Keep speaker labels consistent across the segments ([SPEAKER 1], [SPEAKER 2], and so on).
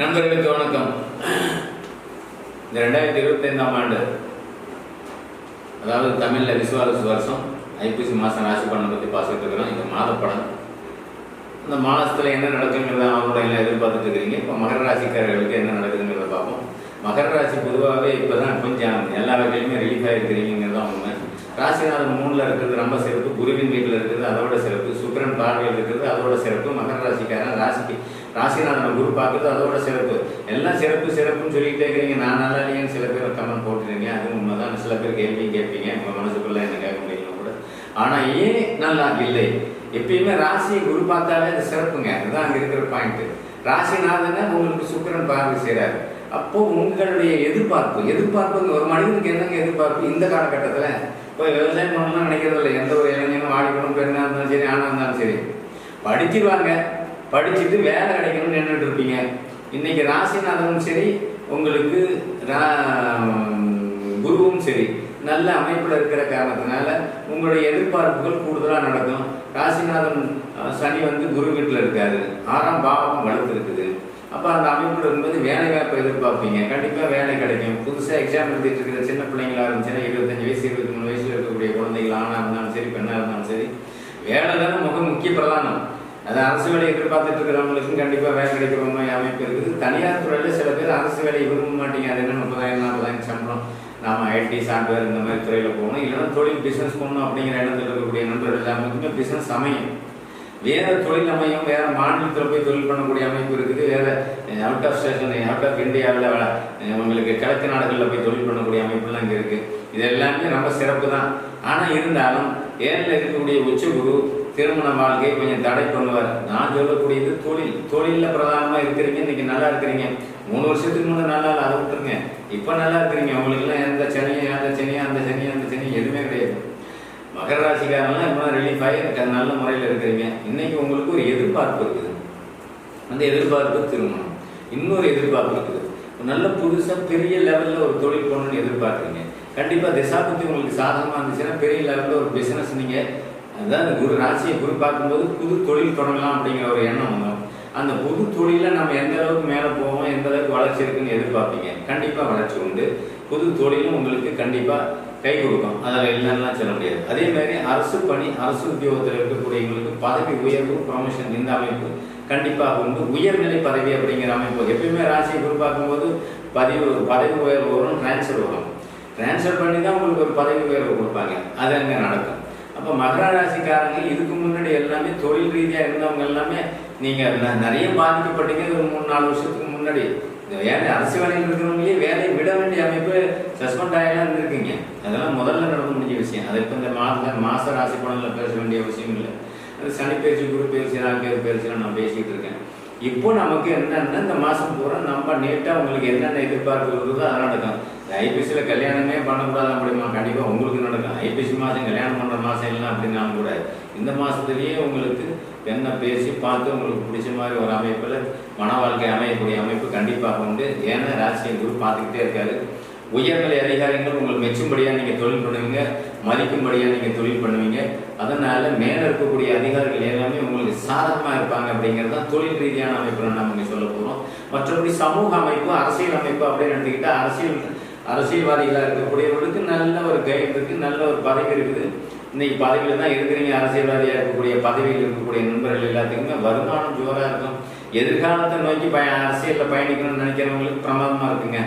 [SPEAKER 1] நண்பர்களுக்கு வணக்கம். இந்த ரெண்டாயிரத்தி இருபத்தைந்தாம் ஆண்டு அதாவது தமிழில் விசுவாச வருஷம் ஐப்பசி மாதம் ராசி பலனை பற்றி பார்த்துட்டு இருக்கிறோம். இந்த மாத படம் இந்த மாதத்தில் என்ன நடக்குங்கிறத அவங்களோட எல்லாம் எதிர்பார்த்துட்டு இருக்கிறீங்க. இப்போ மகர ராசிக்காரர்களுக்கு என்ன நடக்குதுங்கிறத பார்ப்போம். மகர ராசி பொதுவாகவே இப்போ தான் கொஞ்சம் எல்லா வகையிலுமே ரிலீஃப் ஆகிருக்கிறீங்கிறது உண்மை. ராசிநாதன் மூணில் இருக்கிறது ரொம்ப சிறப்பு. குருவின் வீட்டில் இருக்கிறது அதோட சிறப்பு. சுக்கரன் பார்வையில் இருக்கிறது அதோட சிறப்பு. மகர ராசிக்காரன் ராசிக்கு ராசிநாதனை குரு பார்க்குறது அதோட சிறப்பு. எல்லாம் சிறப்பு சிறப்புன்னு சொல்லிக்கிட்டே இருக்கிறீங்க நான் நல்லா இல்லையான்னு சில பேர் கமெண்ட் போட்டுருங்க அது உண்மைதான். சில பேர் கேள்வியும் கேட்பீங்க. உங்கள் மனசுக்குள்ள என்ன கேட்க முடியல கூட? ஆனால் ஏன் நல்லா இல்லை? எப்பயுமே ராசியை குரு பார்த்தாலே அது சிறப்புங்க. அதுதான் அங்கே இருக்கிற பாயிண்ட் ராசிநாதனை உங்களுக்கு சுக்கிரன் பார்வை செய்கிறாரு அப்போ உங்களுடைய எதிர்பார்ப்பு எதிர்பார்ப்புங்க ஒரு மனிதனுக்கு என்னங்க எதிர்பார்ப்பு? இந்த காலகட்டத்தில் இப்போ விவசாயம் பண்ணணும்னு நினைக்கிறதில்ல. எந்த ஒரு இளைஞனும் ஆடிக்கணும் பெண்ணாக இருந்தாலும் சரி ஆணாக இருந்தாலும் சரி. படிச்சிருவாங்க. படிச்சுட்டு வேலை கிடைக்கணும்னு நின்றுட்டு இருப்பீங்க. இன்னைக்கு ராசிநாதனும் சரி உங்களுக்கு ரா- குருவும் சரி நல்ல அமைப்பில் இருக்கிற காரணத்தினால உங்களுடைய எதிர்பார்ப்புகள் கூடுதலாக நடக்கும். ராசிநாதன் சனி வந்து குரு வீட்டில் இருக்காரு. ஆறாம் பாவம் வலுத்து இருக்குது அப்போ அந்த அமைப்பில் இருக்கும்போது வேலை வாய்ப்பை எதிர்பார்ப்பீங்க. கண்டிப்பாக வேலை கிடைக்கும். புதுசாக எக்ஸாம் எழுதிட்டு இருக்கிற சின்ன பிள்ளைங்களா இருந்துச்சுன்னா இருபத்தஞ்சு வயசு இருபத்தி மூணு வயசுல இருக்கக்கூடிய குழந்தைகள் ஆணாக இருந்தாலும் சரி பெண்ணாக இருந்தாலும் சரி வேலை தானே முக முக்கிய பிரதானம். அது அரசு வேலை எதிர்பார்த்துட்டு இருக்கிறவங்களுக்கும் கண்டிப்பாக வேலை கிடைக்கிற மாதிரி அமைப்பு இருக்குது. தனியார் துறையில் சில பேர் அரசு வேலையை விரும்ப மாட்டீங்க. அது என்ன முப்பதாயிரம் நாற்பதாயிரம் சம்பளம். நாம் ஐடி சாஃப்ட்வேர் இந்த மாதிரி துறையில் போகணும். இல்லைன்னா தொழில் பிஸ்னஸ் போகணும் அப்படிங்கிற இடத்துல இருக்கக்கூடிய நண்பர்கள் எல்லாருக்குமே பிஸ்னஸ் அமையும். வேறு தொழில் அமையும். வேறு மாநிலத்தில் போய் தொழில் பண்ணக்கூடிய அமைப்பு இருக்குது. வேறு out of station out of இந்தியாவில் உங்களுக்கு கிழக்கு நாடுகளில் போய் தொழில் பண்ணக்கூடிய அமைப்புலாம் இங்கே இருக்குது இது எல்லாமே ரொம்ப சிறப்பு தான் ஆனால் இருந்தாலும் ஏரில் இருக்கக்கூடிய உச்சகுரு திருமண வாழ்க்கையை கொஞ்சம் தடை பண்ணுவார். நான் சொல்லக்கூடியது தொழில். தொழிலில் பிரதானமாக இருக்கிறீங்க. இன்னைக்கு நல்லா இருக்கிறீங்க. மூணு வருஷத்துக்கு முன்னே நல்லா இல்லை. அதை விட்டுருங்க. இப்போ நல்லா இருக்கிறீங்க. உங்களுக்குலாம் எந்த சனியும் அந்த சனியும் அந்த சனியும் அந்த சனியும் எதுவுமே கிடையாது. மகர ராசிக்காரெல்லாம் இப்போ ரிலீஃப் ஆகி நல்ல முறையில் இருக்கிறீங்க. இன்னைக்கு உங்களுக்கு ஒரு எதிர்பார்ப்பு இருக்குது. அந்த எதிர்பார்ப்பு திருமணம். இன்னொரு எதிர்பார்ப்பு இருக்குது. நல்ல புதுசாக பெரிய லெவலில் ஒரு தொழில் பண்ணணும்னு எதிர்பார்க்குறீங்க. கண்டிப்பாக திசாபுத்தி உங்களுக்கு சாதகமாக இருந்துச்சுன்னா பெரிய லெவலில் ஒரு பிஸ்னஸ் நீங்கள் அதாவது குரு ராசியை குரு பார்க்கும்போது புது தொழில் தொடங்கலாம் அப்படிங்கிற ஒரு எண்ணம் வந்துடும் அந்த புது தொழிலில் நம்ம எந்த அளவுக்கு மேலே போவோம் எந்த அளவுக்கு வளர்ச்சி இருக்குன்னு எதிர்பார்ப்பீங்க? கண்டிப்பாக வளர்ச்சி உண்டு. புது தொழிலும் உங்களுக்கு கண்டிப்பாக கை கொடுக்கும். அதில் இல்லைன்னா சொல்ல முடியாது. அதே மாதிரி அரசு பணி அரசு உத்தியோகத்தில் இருக்கக்கூடியவங்களுக்கு பதவி உயர்வு ப்ரொமோஷன் இந்த அமைப்பு கண்டிப்பாக உண்டு. உயர்நிலை பதவி அப்படிங்கிற அமைப்பு. எப்பயுமே ராசியை குறிப்பாக்கும்போது பதவி பதிவு பதவி உயர்வு வரும் ட்ரான்ஸ்ஃபர் வரும். டிரான்ஸ்ஃபர் பண்ணி தான் உங்களுக்கு ஒரு பதவி உயர்வு கொடுப்பாங்க. அது அங்கே நடக்கும். அப்போ மகர ராசிக்காரங்க இதுக்கு முன்னாடி எல்லாமே தொழில் ரீதியாக இருந்தவங்க எல்லாமே நீங்கள் நிறைய பாதிக்கப்பட்டீங்க. ஒரு மூணு நாலு வருஷத்துக்கு முன்னாடி. இந்த வேலை அரசு வேலையில் இருக்கிறவங்களே வேலையை விட வேண்டிய அமைப்பு சஸ்பெண்ட் ஆகலாம் இருந்திருக்கீங்க. அதெல்லாம் முதல்ல நடக்க முடிஞ்ச விஷயம். அது இப்போ இந்த மாத மாச ராசி பலனில் பேச வேண்டிய அவசியம் இல்லை. அது சனி பேச்சு குரு பேச்சு ராகு பேச்சுலாம் நான் பேசிகிட்டு இருக்கேன். இப்போ நமக்கு என்னென்ன இந்த மாதம் பூரா நம்ம நீட்டாக உங்களுக்கு என்னென்ன எதிர்பார்ப்பு இருக்குதோ அதெல்லாம் நடக்கும். ஐபிசியில் கல்யாணமே பண்ணக்கூடாது அப்படிமா? கண்டிப்பாக உங்களுக்கு நடக்கும். ஐபிசி மாதம் கல்யாணம் பண்ணுற மாதம் இல்லை அப்படின்னாலும் கூட இந்த மாதத்துலேயே உங்களுக்கு பெண்ணை பேசி பார்த்து உங்களுக்கு பிடிச்ச மாதிரி ஒரு அமைப்பில் மன வாழ்க்கை அமையக்கூடிய அமைப்பு கண்டிப்பாக உண்டு. ஏன்னா ராசியை குரு பார்த்துக்கிட்டே இருக்காரு. உயர்நிலை அதிகாரிகள் உங்களுக்கு மெச்சும்படியாக நீங்கள் தொழில் பண்ணுவீங்க மதிக்கும்படியாக நீங்கள் தொழில் பண்ணுவீங்க. அதனால் மேலே இருக்கக்கூடிய அதிகாரிகள் எல்லாமே உங்களுக்கு சாதகமாக இருப்பாங்க அப்படிங்கிறது தான் தொழில் ரீதியான அமைப்பு நம்ம இங்கே சொல்ல போகிறோம் மற்றபடி சமூக அமைப்பு அரசியல் அமைப்பு அப்படின்னு எடுத்துக்கிட்டால் அரசியல் அரசியல்வாதிகளாக இருக்கக்கூடியவர்களுக்கு நல்ல ஒரு கைடு இருக்குது நல்ல ஒரு பதவி இருக்குது. இன்னைக்கு பதவியில் தான் இருக்கிறீங்க அரசியல்வாதியாக இருக்கக்கூடிய பதவியில் இருக்கக்கூடிய நண்பர்கள் எல்லாத்துக்குமே வருமானம் ஜோராக இருக்கும். எதிர்காலத்தை நோக்கி பய அரசியலில் பயணிக்கணும்னு நினைக்கிறவங்களுக்கு பிரமாதமாக இருக்குங்க.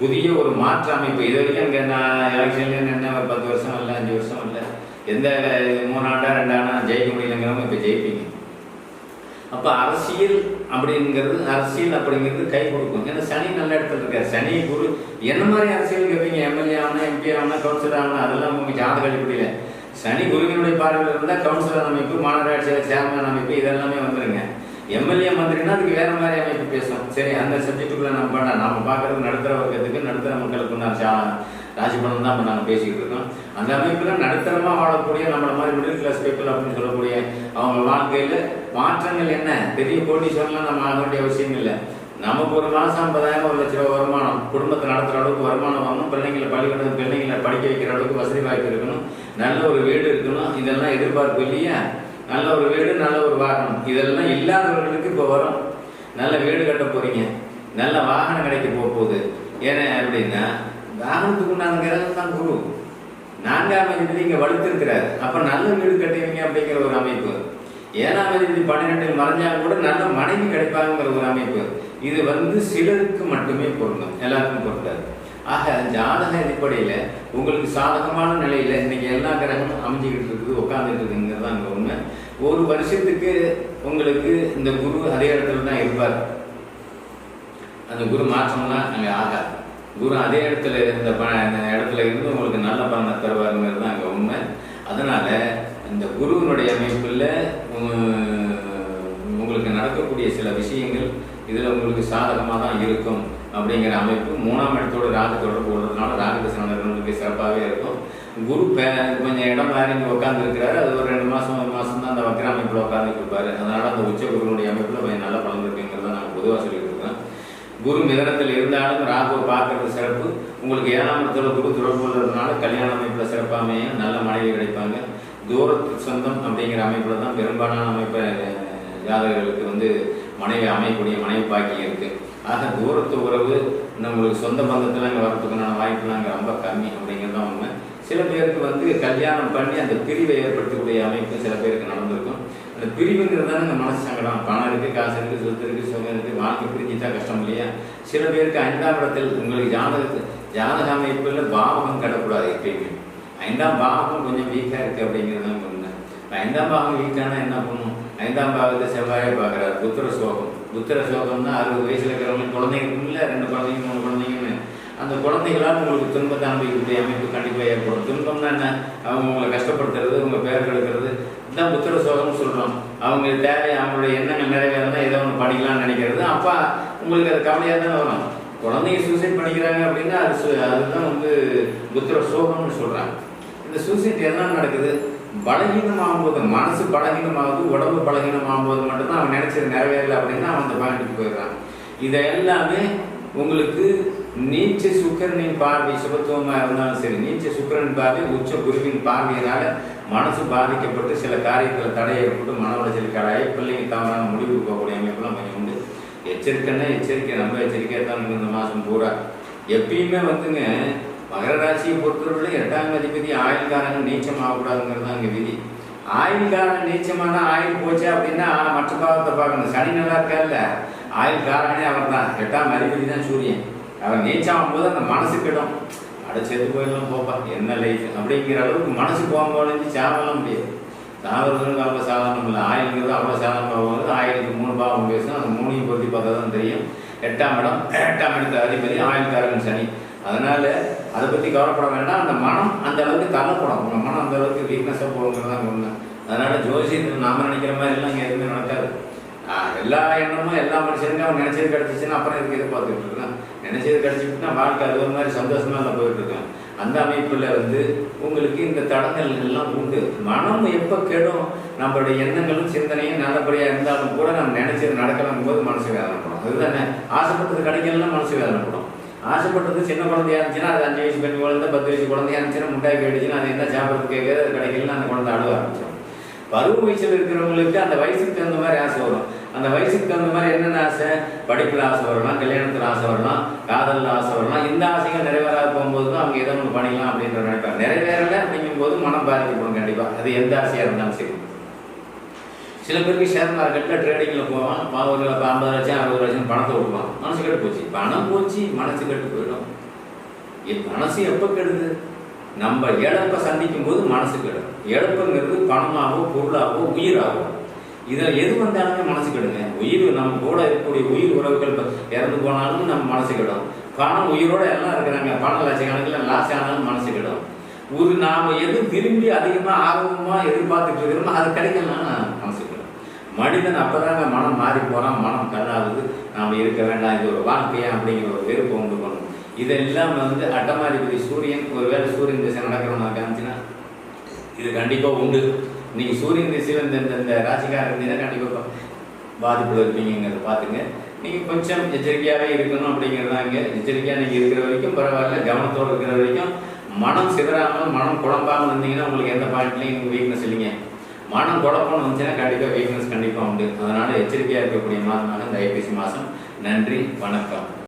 [SPEAKER 1] புதிய ஒரு மாற்று அமைப்பு. இது வரைக்கும் இங்கே நான் எலெக்ஷன்ல என்ன ஒரு பத்து வருஷம் இல்லை அஞ்சு வருஷம் இல்லை. எந்த மூணு ஆண்டா ரெண்டு ஆண்டா ஜெயிக்க முடியலங்கிறவங்க இப்போ ஜெயிப்பீங்க. அப்போ அரசியல் அப்படிங்கிறது அரசியல் அப்படிங்கிறது கை கொடுக்கும். ஏன்னா சனி நல்ல இடத்துல இருக்காரு. சனி குரு என்ன மாதிரி அரசியல் கேட்பீங்க எம்எல்ஏ ஆகணும் எம்பி ஆகணும் கவுன்சிலர் ஆகணும். அதெல்லாம் உங்க ஜாதக அடிப்படையில் சனி குருவினுடைய பார்வையில் இருந்தால் கவுன்சிலர் அமைப்பு மாநகராட்சியில் சேர்மன் அமைப்பு இதெல்லாமே வந்துருங்க. எம்எல்ஏ மந்திரினா அதுக்கு வேற மாதிரி அமைப்பு பேசும். சரி அந்த சப்ஜெக்டுக்குள்ள நம்ம பண்ண நம்ம பார்க்கறது நடுத்தர வர்க்கத்துக்கு நடுத்தர மக்களுக்கு நான் சா தான் இப்போ நாங்கள் பேசிக்கிட்டு இருக்கோம். அந்த அமைப்பில் நடுத்தரமாக வாழக்கூடிய நம்மள மாதிரி மிடில் கிளாஸ் பீப்புள் அப்படின்னு சொல்லக்கூடிய அவங்க வாழ்க்கையில் மாற்றங்கள் என்ன? பெரிய கோடீஸ்வரம்லாம் நம்ம ஆக வேண்டிய அவசியம் இல்லை. நமக்கு ஒரு மாதம் ஐம்பதாயிரம் ஒரு லட்ச ரூபா வருமானம். குடும்பத்தை நடத்துகிற அளவுக்கு வருமானம் வரணும் பிள்ளைங்களை பள்ளிக்கூடம் பிள்ளைங்களை படிக்க வைக்கிற அளவுக்கு வசதி வாய்ப்பு இருக்கணும். நல்ல ஒரு வீடு இருக்கணும். இதெல்லாம் எதிர்பார்ப்பு இல்லையா? நல்ல ஒரு வீடு நல்ல ஒரு வாகனம். இதெல்லாம் இல்லாதவர்களுக்கு இப்போ வரும். நல்ல வீடு கட்ட போகிறீங்க நல்ல வாகனம் கிடைக்க போக போகுது. ஏன்னா அப்படின்னா வாகனத்துக்கு உண்டான கிரகம் தான் குரு. நான்காம் அதிபதி இங்க வலுத்திருக்கிறார். அப்ப நல்ல வீடு கட்டுவீங்க அப்படிங்கிற ஒரு அமைப்பு. ஏழாம் அதிபதி பன்னிரெண்டில் மறைஞ்சாலும் கூட நல்ல மனைவி கிடைப்பாங்கிற ஒரு அமைப்பு. இது வந்து சிலருக்கு மட்டுமே பொருந்தும். எல்லாருக்கும் பொருந்தாது. ஆக ஜாதக அடிப்படையில் உங்களுக்கு சாதகமான நிலையில் இன்னைக்கு எல்லா கிரகமும் அமைஞ்சிக்கிட்டு இருக்குது உட்காந்துட்டு இருக்குங்கிறது தான் உண்மை. ஒரு வருஷத்துக்கு உங்களுக்கு இந்த குரு அதே இடத்துல தான் இருப்பார். அந்த குரு மாற்றம்லாம் அங்கே ஆகாது. குரு அதே இடத்துல இருந்த ப இடத்துல இருந்து உங்களுக்கு நல்ல பலனை தருவாருங்கிறது தான் அங்கே உண்மை. அதனால இந்த குருவினுடைய அமைப்பில் உங்களுக்கு நடக்கக்கூடிய சில விஷயங்கள் இதில் உங்களுக்கு சாதகமாக தான் இருக்கும் அப்படிங்கிற அமைப்பு மூணாம் இடத்தோட ராகு தொடர்பு கொள்றதுனால ராகதசனர்களுக்கு சிறப்பாகவே இருக்கும். குரு பே கொஞ்சம் இடம் மாறி இங்கே உட்காந்துருக்கிறாரு அது ஒரு ரெண்டு மாதம் ஒரு மாதம் தான் அந்த வக்கர அமைப்பில் உட்காந்துருப்பாரு அதனால் அதனால அந்த உச்ச குருவினுடைய அமைப்பில் கொஞ்சம் நல்ல பலன் இருக்குங்கிறத நான் பொதுவாக சொல்லி குரு மிதனத்தில் இருந்தாலும் ராகுவை பார்க்கறது சிறப்பு. உங்களுக்கு ஏழாம் இடத்துல குரு தொடர்பு கல்யாண அமைப்பில் சிறப்பாக அமையும். நல்ல மனைவி கிடைப்பாங்க. தூரத்து சொந்தம் அப்படிங்கிற அமைப்பில் தான் பெரும்பாலான அமைப்பை ஜாதகர்களுக்கு வந்து மனைவி அமையக்கூடிய மனைவி பாக்கியம் இருக்குது ஆக தூரத்து உறவு நம்மளுக்கு சொந்த பந்தத்தில் அங்கே வரத்துக்கான வாய்ப்புலாம் அங்கே ரொம்ப கம்மி அப்படிங்கிறது தான் உண்மை. சில பேருக்கு வந்து கல்யாணம் பண்ணி அந்த பிரிவை ஏற்படுத்தக்கூடிய அமைப்பு சில பேருக்கு நடந்திருக்கும். அந்த பிரிவுங்கிறது தானே இந்த மனசு சங்கடம். பணம் இருக்குது காசு இருக்குது சொத்து இருக்குது சுகம் இருக்குது வாழ்க்கை பிரிஞ்சுட்டா கஷ்டம் இல்லையா? சில பேருக்கு ஐந்தாம் இடத்தில் உங்களுக்கு ஜாதகத்து ஜாதக அமைப்பில் பாவகம் கடக்கூடாது எப்பயுமே. ஐந்தாம் பாவகம் கொஞ்சம் வீக்காக இருக்குது அப்படிங்கிறது தான் உண்மை. ஐந்தாம் பாவம் வீக்கானா என்ன பண்ணும்? ஐந்தாம் பாவத்தை செவ்வாயை பார்க்குறாரு புத்திர சோகம். புத்திர சோகம்னா அறுபது வயசுல இருக்கிறவங்களுக்கு குழந்தைங்க இல்லை ரெண்டு குழந்தைங்க மூணு குழந்தைங்கன்னு அந்த குழந்தைகளால் உங்களுக்கு துன்பத்தை அனுபவிக்கக்கூடிய அமைப்பு கண்டிப்பாக ஏற்படும். துன்பம்னா என்ன? அவங்க உங்களை கஷ்டப்படுத்துறது உங்கள் பேர் தான் இதுதான் புத்திர சோகம்னு சொல்கிறோம் அவங்க தேவை அவங்களுடைய எண்ணங்கள் நிறைவேறதான் ஏதோ ஒன்று பண்ணிக்கலாம்னு நினைக்கிறது. அப்பா உங்களுக்கு அது கவலையாக தானே வரும். குழந்தைங்க சூசைட் பண்ணிக்கிறாங்க அப்படின்னா அது சு- அதுதான் வந்து புத்திர சோகம்னு சொல்கிறாங்க இந்த சூசைட் என்ன நடக்குது? பலகீனமாகும்போது மனசு பலகீனமாகுது உடம்பு பலகீனமாகும்போது மட்டும்தான் அவன் நினைச்சது நிறைவேறல அப்படின்னா அவன் அந்த பாயிண்ட்டுக்கு போயிடுறான் இதை எல்லாமே உங்களுக்கு நீச்ச சுக்கரனின் பார்வை சுபத்துவமாக இருந்தாலும் சரி நீச்ச சுக்கரன் பார்வை உச்ச குருவின் பார்வையினால மனசு பாதிக்கப்பட்டு சில காரியத்தில் தடை ஏற்பட்டு மன உளைச்சல் கடாயி பிள்ளைங்க தவறான முடிவு போகக்கூடிய அமைப்பெல்லாம் கொஞ்சம் உண்டு. எச்சரிக்கைன்னா எச்சரிக்கை ரொம்ப எச்சரிக்கையாக தான் இந்த மாதம் பூரா. எப்பயுமே வந்துங்க மகர ராசியை பொறுத்தவரையிலும் எட்டாம் அதிபதி ஆயுள்காரங்க நீச்சம் ஆகக்கூடாதுங்கிறது தான் இங்கே விதி. ஆயுள்காரன் நீச்சமான ஆயுள் போச்சு அப்படின்னா மற்ற பாவத்தை பார்க்கணும். சனி நல்லா இருக்கார்ல ஆயுள்காரனே அவர் தான். எட்டாம் அதிபதி தான் சூரியன். அவர் நீச்சம் ஆகும்போது அந்த மனசு கிடும். அட செத்து போயிடலாம் போப்பா என்ன லைஃப் அப்படிங்கிற அளவுக்கு மனசு போகும்போது சாவலாம் முடியாது. சாவறதுக்கு அவ்வளோ சாதாரணம் இல்லை. ஆயிலுங்கிறது அவ்வளோ சாதாரணமாக போகும்போது ஆயிலுக்கு மூணு பாவம் பேசும் அந்த மூணையும் பொருத்தி பார்த்தா தான் தெரியும். எட்டாம் இடம் எட்டாம் இடத்து அதிபதி ஆயுள்காரன் சனி. அதனால அதை பற்றி கவலைப்பட வேண்டாம். அந்த மனம் அந்த அளவுக்கு தள்ளப்படும். உங்கள் மனம் அந்த அளவுக்கு வீக்னஸாக போகுங்கிறது தான் ஒன்று அதனால ஜோசியத்தில் நாம நினைக்கிற மாதிரி எல்லாம் இங்கே எதுவுமே நடக்காது. எல்லா எண்ணமும் எல்லா மனுஷனுக்கும் அவன் நினைச்சது கிடச்சிச்சின்னா அப்புறம் இதுக்கு எதிர்பார்த்துட்டு இருக்கான்? நினைச்சது கிடைச்சிட்டுனா வாழ்க்கை அது ஒரு மாதிரி சந்தோஷமா இல்லை போயிட்டுருக்கோம். அந்த அமைப்புல வந்து உங்களுக்கு இந்த தடங்கள் எல்லாம் உண்டு. மனம் எப்போ கெடும்? நம்மளுடைய எண்ணங்களும் சிந்தனையும் நல்லபடியா இருந்தாலும் கூட நம்ம நினைச்சது நடக்கலாம் போது மனசு வேதனைப்படும் அதுதானே? ஆசைப்பட்டது கிடைக்கலாம் மனசு வேதனைப்படும் ஆசைப்பட்டது சின்ன குழந்தையா இருந்துச்சுன்னா அது அஞ்சு வயசு பெண் குழந்தை பத்து வயசு குழந்தையா இருந்துச்சுன்னா முட்டாய் கேட்டுச்சுன்னா அது என்ன சாப்பிட்றது கேட்குறது அது கிடைக்கலன்னா அந்த குழந்தை அழுவ ஆரம்பிச்சிடும். பருவ வயசுல இருக்கிறவங்களுக்கு அந்த வயசுக்கு தகுந்த மாதிரி ஆசை வரும். அந்த வயசுக்கு தகுந்த மாதிரி என்னென்ன ஆசை? படிப்புல ஆசை வரலாம் கல்யாணத்துல ஆசை வரலாம் காதல் ஆசை வரலாம் இந்த ஆசைகள் நிறைவேறாத போகும்போது தான் அவங்க எதை ஒன்று பண்ணிக்கலாம் அப்படின்ற நினைப்பாங்க. நிறைவேறல அப்படிங்கும்போது மனம் பாதிக்கப்படும் கண்டிப்பாக அது எந்த ஆசையாக இருந்தாலும் சரி. சில பேருக்கு ஷேர் மார்க்கெட்டில் ட்ரேடிங்கில் போவான் பா- ஒரு ஐம்பது லட்சம் அறுபது லட்சம் பணத்தை விடுவான் மனசு கெட்டு போச்சு. பணம் போச்சு மனசு கெட்டு போயிடும். என் மனசு எப்போ கெடுது? நம்ம இழப்பை சந்திக்கும் போது மனசு கெடும். இழப்புங்கிறது பணமாகவோ பொருளாகவோ உயிராகவோ. இதில் எது வந்தாலுமே மனசு கெடுங்க. உயிர் நம்ம கூட இருக்கக்கூடிய உயிர் உறவுகள் இறந்து போனாலும் நம்ம மனசு கெடும். பணம் உயிரோட எல்லாம் இருக்கிறாங்க. பணம் லட்சக்கணக்கில் லாஸ் ஆனாலும் மனசு கெடும். ஒரு நாம் எது விரும்பி அதிகமாக ஆர்வமாக எதிர்பார்த்துட்டு இருக்கிறோமோ அது கிடைக்கலன்னா மனசு கெடும். மனிதன் அப்பதாங்க மனம் மாறி போகிறான் மனம் கல்லாகுது நாம் இருக்க வேண்டாம். இது ஒரு வாழ்க்கையா அப்படிங்கிற ஒரு வெறுப்பு உண்டு பண்ணும் இதெல்லாம் வந்து அட்டமாதிபதி சூரியன் ஒருவேளை சூரியன் திசை நடக்கிறோம் நான் இது கண்டிப்பாக உண்டு. இன்னைக்கு சூரியன் திசையில் இந்த இந்த- இந்த ராசிக்காரர் இருந்தீங்கன்னா கண்டிப்பா பாதிப்புல இருப்பீங்கிறத பார்த்துங்க. நீங்கள் கொஞ்சம் எச்சரிக்கையாகவே இருக்கணும் அப்படிங்கிறது தான் இங்க. எச்சரிக்கையா இருக்கிற வரைக்கும் பரவாயில்ல. கவனத்தோடு இருக்கிற வரைக்கும் மனம் சிதறாமல் மனம் குழம்பாமல் இருந்தீங்கன்னா உங்களுக்கு எந்த பாயிண்ட்லையும் வீக்னஸ் இல்லைங்க. மனம் குழப்பம்னு வந்துச்சுன்னா கண்டிப்பாக வீக்னஸ் கண்டிப்பாக உண்டு. அதனால் எச்சரிக்கையாக இருக்கக்கூடிய மாதமாக இந்த ஐபிசி மாதம். நன்றி வணக்கம்.